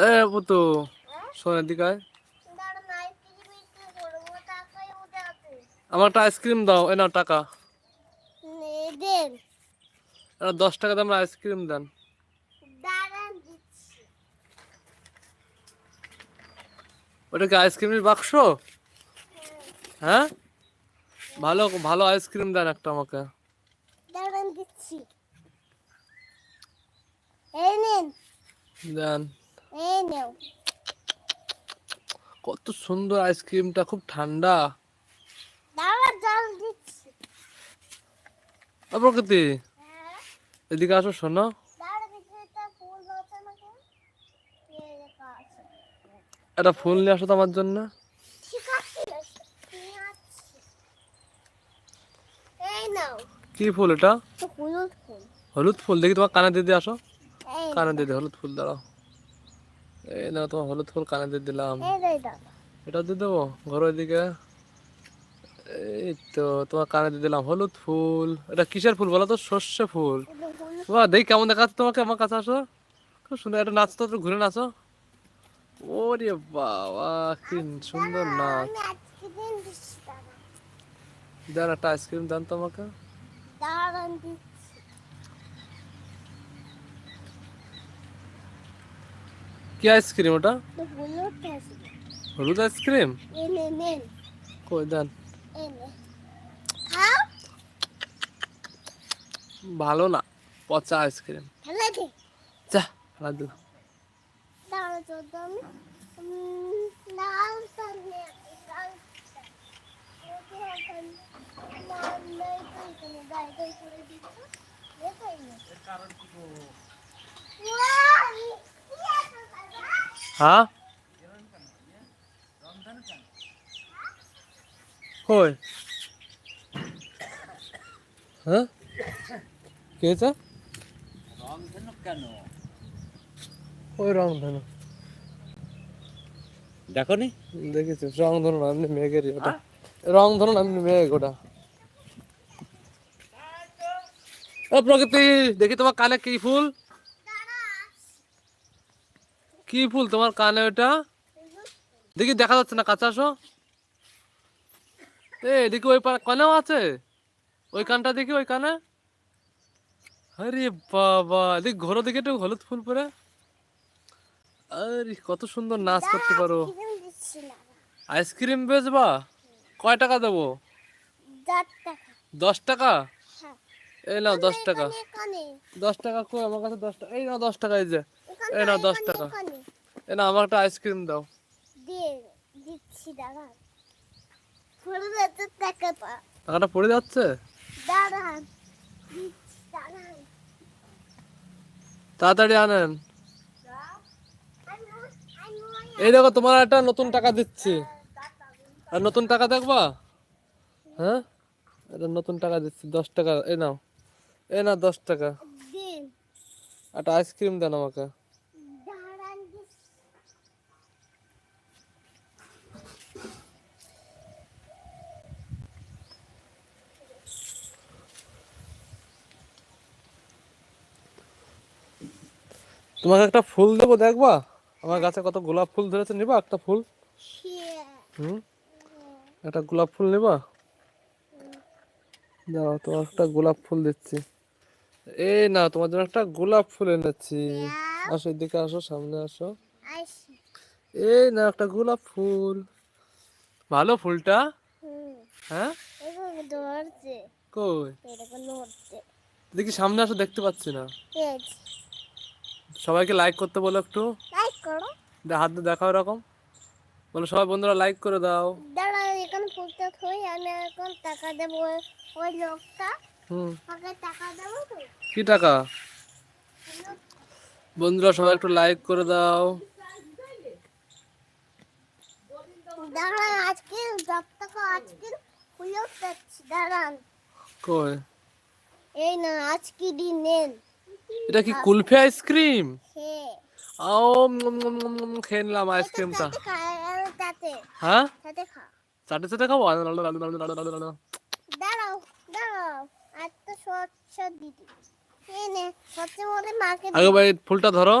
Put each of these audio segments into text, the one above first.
এ, পুতু শোনের দিকে আমার একটা আইসক্রিম দাও, এ নাও টাকা। দশ টাকা দামের আইসক্রিম দেন। ওটা কি আইসক্রিমের বাক্স? হ্যাঁ? ভালো ভালো আইসক্রিম দেন একটা আমাকে। দিচ্ছি এই নিন দেন। এই নেও। কত সুন্দর আইসক্রিমটা খুব ঠান্ডা। দাঁড়া জল দিচ্ছি। প্রকৃতি হ্যাঁ। এদিকে আসো শোনো। একটা ফুল নিয়ে আসো তো আমার জন্য। কি ফুল এটা? হলুদ ফুল দেখি তোমার কানে দিয়ে দিয়ে আসো। কানে দিয়ে দে হলুদ ফুল দাঁড়াও। এই না তোমার হলুদ ফুল কানে দিয়ে দিলাম। এটা দিয়ে দেবো ঘর ওইদিকে এই তো তোমার কানে দিয়ে দিলাম হলুদ ফুল। এটা কিসের ফুল বলো তো? সর্ষে ফুল। বাহ দেখি কেমন দেখাচ্ছে তোমাকে আমার কাছে আসো। খুব সুন্দর একটা নাচ তো ঘুরে নাচো। ওরে বাবা কি সুন্দর নাচ। দেন একটা আইসক্রিম দেন তোমাকে। দাঁড়ান দিচ্ছি কি আইসক্রিম ওটা? হলুদ আইসক্রিম? কই দেন। ভালো না পচা আইসক্রিম। যা ফেলা দিও। দাঁড়া তো হ্যাঁ? কই? হ্যাঁ? কি হয়েছে ওই রং ধনু দেখো নি দেখেছি রং ধনু না এমনি মেঘেরই ওটা রং ধনু এমনি মেঘ ওটা। ও প্রকৃতি দেখি তোমার কানে কি ফুল? কি ফুল তোমার কানে ওটা দেখি দেখা যাচ্ছে না কাছে আসো। এ দেখি ওই কানেও আছে? ওই কানটা দেখি ওই কানে? আরে বাবা দেখ ঘোরো দেখি একটু হলুদ ফুল পরে। আরে কত সুন্দর নাচ করতে পারো। আইসক্রিম বেচবা? কয় টাকা দেবো? দশ টাকা। হ্যাঁ। এই নাও দশ টাকা। দশ টাকা কই? আমার কাছে দশ টাকা। এই নাও দশ টাকা এই যে। এই নাও দশ টাকা। এই না আমার একটা আইসক্রিম দাও। দিচ্ছি দাঁড়ান ফুল যাচ্ছে টাকাটা টাকাটা পড়ে যাচ্ছে? দাঁড়ান তাড়াতাড়ি আনেন। এই দেখো তোমার একটা নতুন টাকা দিচ্ছি। আর নতুন টাকা দেখবা? হ্যাঁ? এটা নতুন টাকা দিচ্ছি দশ টাকা এ নাও। এ নাও দশ টাকা। একটা আইসক্রিম দেন আমাকে দাঁড়ান দিচ্ছি তোমাকে একটা ফুল দেবো, দেখবা? আমার গাছে কত গোলাপ ফুল ধরেছে, নিবা একটা ফুল। হুম? একটা গোলাপ ফুল নিবা? দাও তোমার একটা গোলাপ ফুল দিচ্ছি। এই না তোমার জন্য একটা গোলাপ ফুল এনেছি। আসো এদিকে আসো, সামনে আসো। এই না একটা গোলাপ ফুল। ভালো ফুলটা? হ্যাঁ? কই? দেখি সামনে আসো, দেখতে পাচ্ছি না। সবাইকে লাইক করতে বলো একটু। লাইক করো। দে- হাত দেখাও এরকম। বলো সবাই বন্ধুরা লাইক করে দাও। দাঁড়া এখানে ফুলটা থই আমি এখন টাকা দেবো ওই- লোকটা। হুম। ওকে টাকা দেবো তো। কি টাকা? বন্ধুরা সবাই একটু লাইক করে দাও। দাঁড়ান আজকে টাকা আজকে ফুলেও পাচ্ছি দাঁড়ান। কই? এই না আজকে দিন নেন এটা কি কুলফি আইসক্রিম? হ্যাঁ। ও খেয়ে নিলাম আইসক্রিমটা। হ্যাঁ? চাটে চাটে খাব? আগে ভাই ফুলটা ধরো।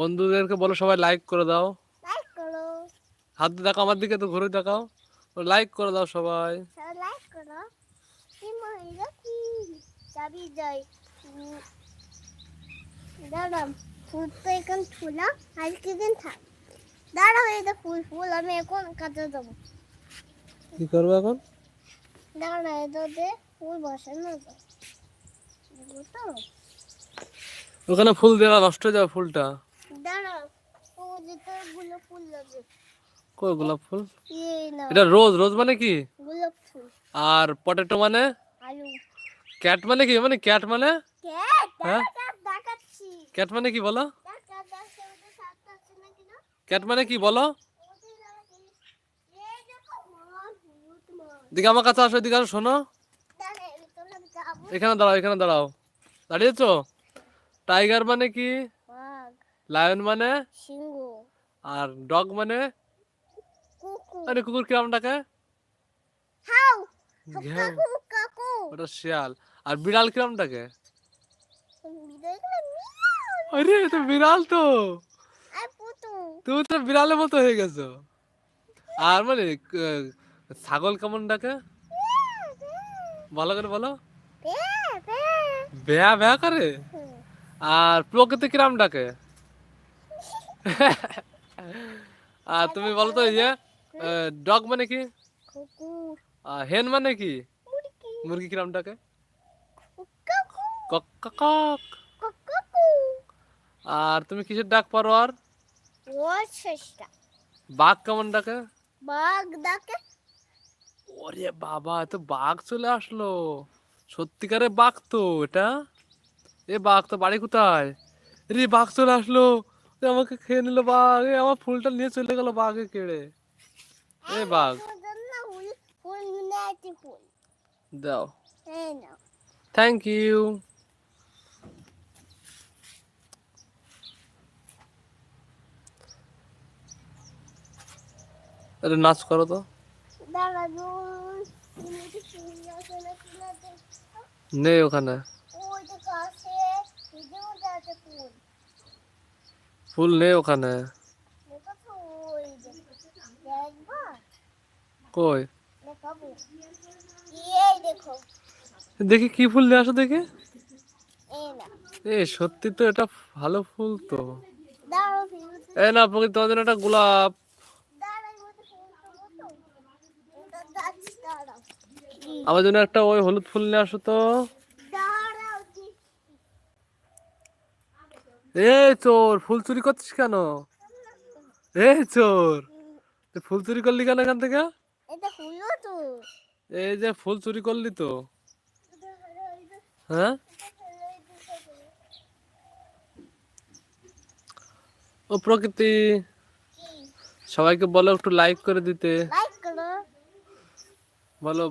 বন্ধুদেরকে বলো সবাই লাইক করে দাও। হাত দেখাও আমার দিকে তো ঘুরে দেখাও লাইক করে দাও সবাই। সবাই লাইক করো। কি মহিলা কি? চাবি যাই দাঁড়াম ফুল তো এখন ফুলা আর কিছুদিন থাক। দাঁড়াও এই ফুল ফুল আমি এখন কাটে দেবো কি করব এখন? দাঁড়া এটাতে ফুল বসানো যায় দেবো তো? ওখানে ফুল দেওয়া নষ্ট হয়ে যাবে ফুলটা। দাঁড়াও ও যেটা গুলো ফুল লাগে। কই গোলাপ ফুল? এটা রোজ রোজ মানে কি? গোলাপ ফুল। আর পটেটো মানে? আলু। ক্যাট মানে কি? মানে ক্যাট মানে? ক্যাট? হ্যাঁ? ক্যাট মানে কি বলো? ক্যাট মানে কি বলো? দিকে আমার কাছে আসো এদিকে আসো শোনো। এখানে দাঁড়াও এখানে দাঁড়াও। দাঁড়িয়েছো? টাইগার মানে কি? লায়ন মানে? আর ডগ মানে? আরে কুকুর কিরাম ডাকে ওটা শিয়াল। আর বিড়াল কিরাম ডাকে আরে তো বিড়াল তো। তুমি তো বিড়ালের মতো হয়ে গেছো। আর মানে ছাগল কেমন ডাকে? ভালো করে বলো। বেয়া বেয়া করে? আর প্রকৃতি কিরাম ডাকে? আর তুমি বলো তো ইয়ে ডগ মানে কি? আর হেন মানে কি? মুরগি। কিরাম ডাকে? কক। কাকু। আর তুমি কিসের ডাক পারো আর? ও চেষ্টা বাঘ কেমন ডাকে? বাঘ ডাকে। ওরে বাবা এ তো বাঘ চলে আসলো। সত্যিকারে বাঘ তো এটা। এ বাঘ তো বাড়ি কোথায়? রে বাঘ চলে আসলো। আমাকে খেয়ে নিল বাঘ। এ আমার ফুলটা নিয়ে চলে গেল বাঘে কেড়ে। এ বাঘ। দাও। থ্যাংক ইউ আরে নাচ করো তো। নেই ওখানে। ফুল। নেই ওখানে। কই? দেখো। কি ফুল নিয়ে আসো দেখি। এ সত্যি তো এটা ভালো ফুল তো। এই না তোমার একটা গোলাপ দাঁড়াই মতো ফুল তো এটা যাচ্ছি দাঁড়াও আমার জন্য একটা ওই হলুদ ফুল নিয়ে আসো তো। এই চোর, ফুল চুরি করছিস কেন? এই চোর ফুল চুরি করলি কেন এখান থেকে? এই যে ফুল চুরি করলি তো। হ্যাঁ? ও প্রকৃতি, সবাইকে বলো একটু লাইক করে দিতে। বলো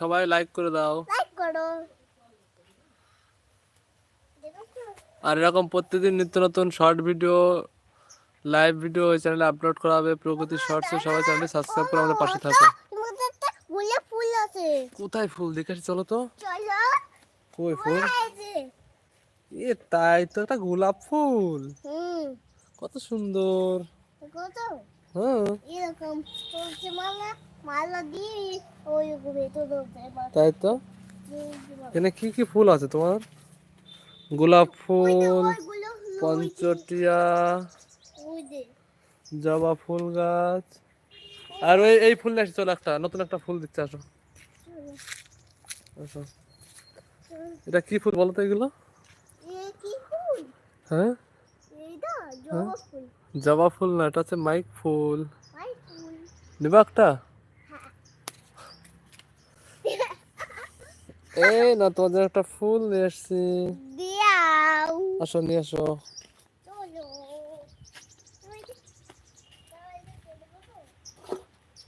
সবাই লাইক করে দাও। লাইক করো। আর এরকম প্রতিদিন নিত্য নতুন শর্ট ভিডিও লাইভ ভিডিও ওই চ্যানেলে আপলোড করা হবে। প্রকৃতি শর্টসে সবাই চ্যানেলটি সাবস্ক্রাইব করে আমাদের পাশে থাকো। ফুল আছে কোথায় ফুল? দেখে চলো তো। চলো। কই ফুল? এ তাই তো একটা গোলাপ ফুল। হুম। কত সুন্দর। দেখো তো। হ্যাঁ। এরকম মালা। তাই তো? এখানে কি কি ফুল আছে তোমার? গোলাপ ফুল পঞ্চটিয়া জবা ফুল গাছ। আর ওই এই ফুল নিয়ে চলো একটা নতুন একটা ফুল দিচ্ছে আসো। আসো। এটা কি ফুল বলো তো এগুলো? এ হ্যাঁ? জবা ফুল। না এটা হচ্ছে মাইক ফুল। নিবা একটা। এই না তোমাদের একটা ফুল নিয়ে এসছি আসো নিয়ে আসো।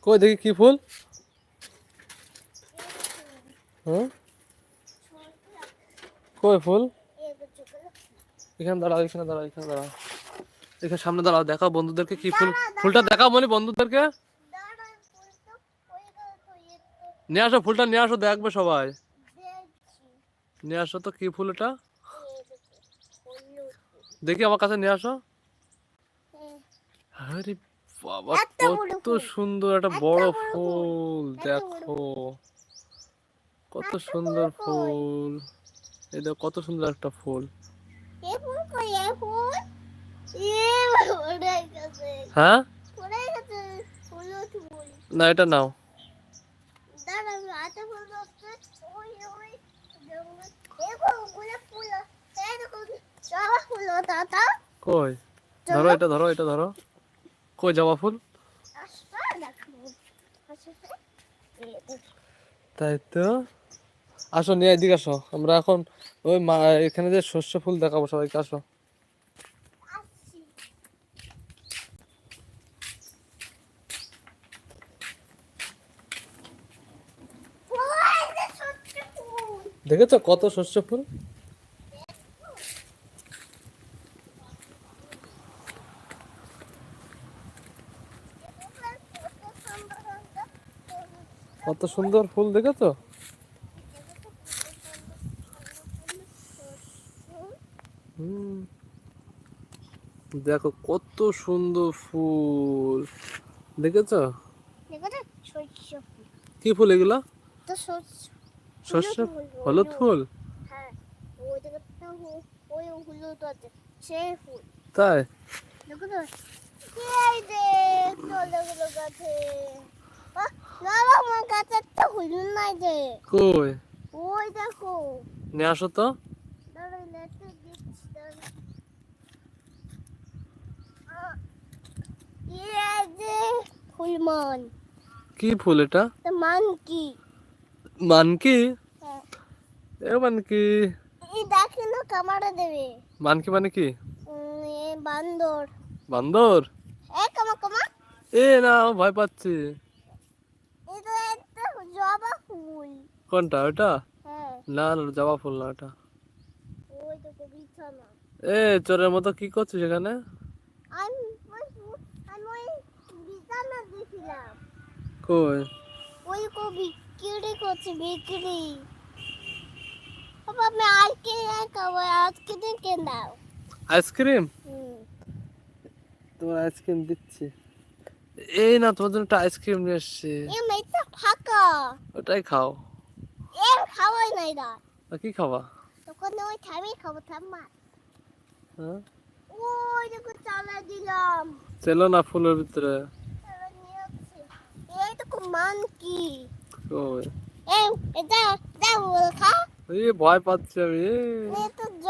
কই দেখি কি ফুল? হ্যাঁ কই ফুল। এখানে দাঁড়াও এখানে দাঁড়াও এখানে দাঁড়াও। এখানে সামনে দাঁড়াও দেখাও বন্ধুদেরকে কি ফুল ফুলটা দেখাও মানে বন্ধুদেরকে। তো। নিয়ে আসো ফুলটা নিয়ে আসো দেখবে সবাই। নিয়ে আসো তো কি ফুল এটা? দেখি আমার কাছে নিয়ে আসো। হ্যাঁ। আরে বাবা কত সুন্দর একটা বড় ফুল দেখো। কত সুন্দর ফুল। এই দেখো কত সুন্দর একটা ফুল। হ্যাঁ না এটা নাও। ধরো এটা ধরো এটা, ধরো। জবা ফুল? তাই তো। আসো নিয়ে এদিকে আসো। আমরা এখন ওই এখানে যে শস্য ফুল দেখাবো সবাইকে, আসো আসছি ওই যে সত্যি ফুল দেখেছ কত শস্য ফুল? কত সুন্দর ফুল দেখেছ? দেখো কত সুন্দর ফুল। দেখেছ? কি ফুল এগুলা? শস্য হলুদ ফুল? হ্যাঁ ওই হলুদ আছে সেই ফুল। তাই? দেখো তো এই যে চলে গাছে। না না, আমার গাছে একটা হলুদ নাই যে। কই? ওই দেখো। নিয়ে আসো তো। দাঁড়া নেটে দিচ্ছি দাঁড়া আহ, এই যে ফুলমান কি ফুল এটা? মান মানকি? এ মানকি। দেখে না কামারে দেবে। মানকি মানে কি? এ বান্দর। বান্দর? এ কামা কামা। এ না ভয় পাচ্ছি। এটা একটা জবা ফুল। কোনটা ওটা? হ্যাঁ। না না জবা ফুল না ওটা। এ চোরের মতো কি করছিস এখানে? কই? ওই কো বিক্রি করছে বিক্রি। বাবা আমি আজকে খাব? আজকে দিন কে দাও আইসক্রিম তোমার আইসক্রিম দিচ্ছি। এই না তোমার জন্য একটা আইসক্রিম নিয়ে এসছি। ফাঁকা। ওটাই খাও। এ খাওয়াই নাই না। কি খাবা? তখন ওই থামি খাব থাম্মা। হ্যাঁ? ওই দেখো চালা দিলাম। চেলো না ফুলের ভিতরে। এই দেখো মান কি ভয় পাচ্ছি আমি তো জ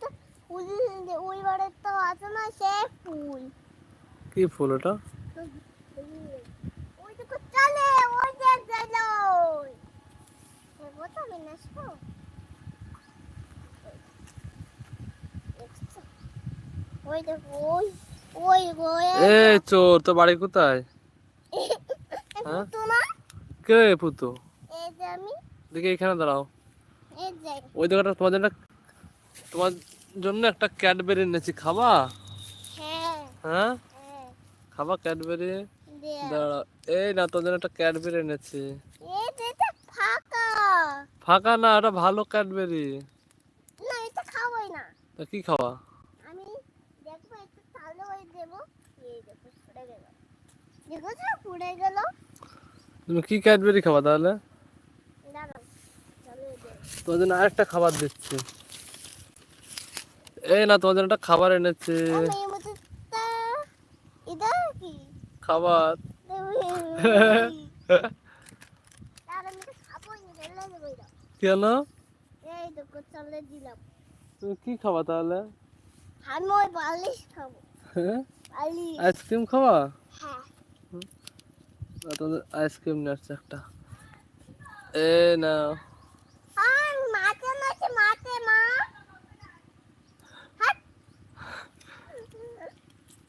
তো ফুল ওই বারে তো আছে না সে ফুল। কি ফুল ওটা? এ চোর তো বাড়ি কোথায়? হ্যাঁ? কে পুতু? দেখি এখানে দাঁড়াও। ওই জায়গাটা তোমার জন্য তোমার জন্য একটা ক্যাডবেরি এনেছি খাবা? হ্যাঁ। হ্যাঁ? হ্যাঁ। খাবা ক্যাডবেরি? দাঁড়াও এই না জন্য একটা ক্যাডবেরি এনেছি। এটা ফাঁকা। না ওটা ভালো ক্যাডবেরি। না এটা খাওয়াই না। তা কি খাওয়া? আমি দেখব একটু তাহলে ওই দেবো। এই দেখো পড়ে গেল। দেখো তো গেল। তুমি কি ক্যাডবেরি খাবা তাহলে? তোমার জন্য আরেকটা খাবার দিচ্ছি। এই না তোমার জন্য একটা খাবার এনেছি। খাবার। কেন? তুমি কি খাবা তাহলে? আমি ওই বালিশ খাব। হ্যাঁ? আইসক্রিম খাবা? হ্যাঁ। তোমাদের আইসক্রিম নিয়ে আসছে একটা। এ না মা। হাট।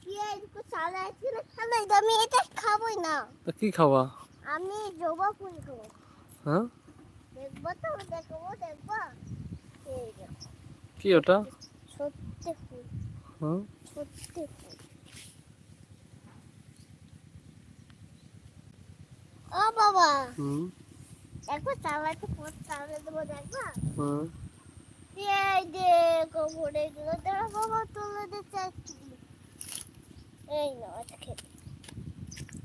কি না? চালে আমি না। জবা ফুল খাব। হ্যাঁ? দেখব তো দেখব দেখব। কি ওটা? সত্যি ফুল। হ্যাঁ? সত্যি ফুল। ও বাবা। হুম। দেখো দেবো দেখবা হুম। এই দেখো ভরে গেলো। দেখো বাবা তুলে দিচ্ছে আইসক্রিম। এই না আজকে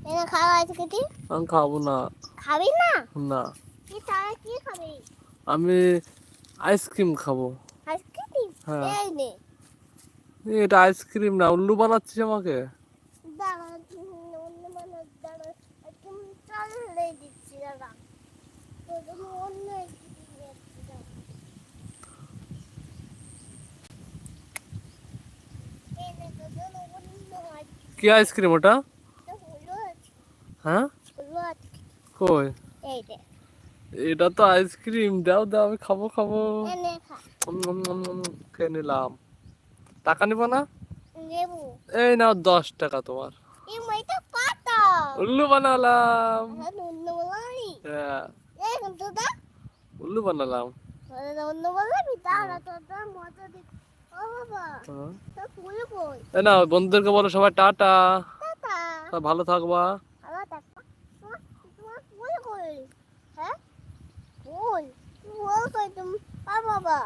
এই না খাওয়া আজকে তুই আমি খাব না। খাবি না? না। কি তারা কি খাবি? আমি আইসক্রিম খাব। আইসক্রিম? হ্যাঁ। এই নে। এটা আইসক্রিম না উল্লু বানাচ্ছিস আমাকে দাঁড়া অন্য মানুষ দাঁড়া একদম চালে দিচ্ছি দাঁড়া তো তুমি অন্য আইসক্রিম দিচ্ছি দাঁড়া এই নে তো জন্য অন্য আইসক্রিম কি আইসক্রিম ওটা? হ্যাঁ? কই? এটা তো আইসক্রিম দাও দাও আমি খাব খাব। খেয়ে নিলাম। টাকা নিব না? এই নাও দশ টাকা তোমার। উল্লু বানালাম। হ্যাঁ। উল্লু বানালাম। অন্য তো মজা ও বাবা হ্যাঁ। তো ফুল কই এ না বন্ধুদেরকে বলো সবাই টাটা। টাটা। ভালো থাকবা। ভালো থাকবা তোমার তোমার ফুল কই হ্যাঁ? ফুল ফুল কই তুমি? আর বাবা।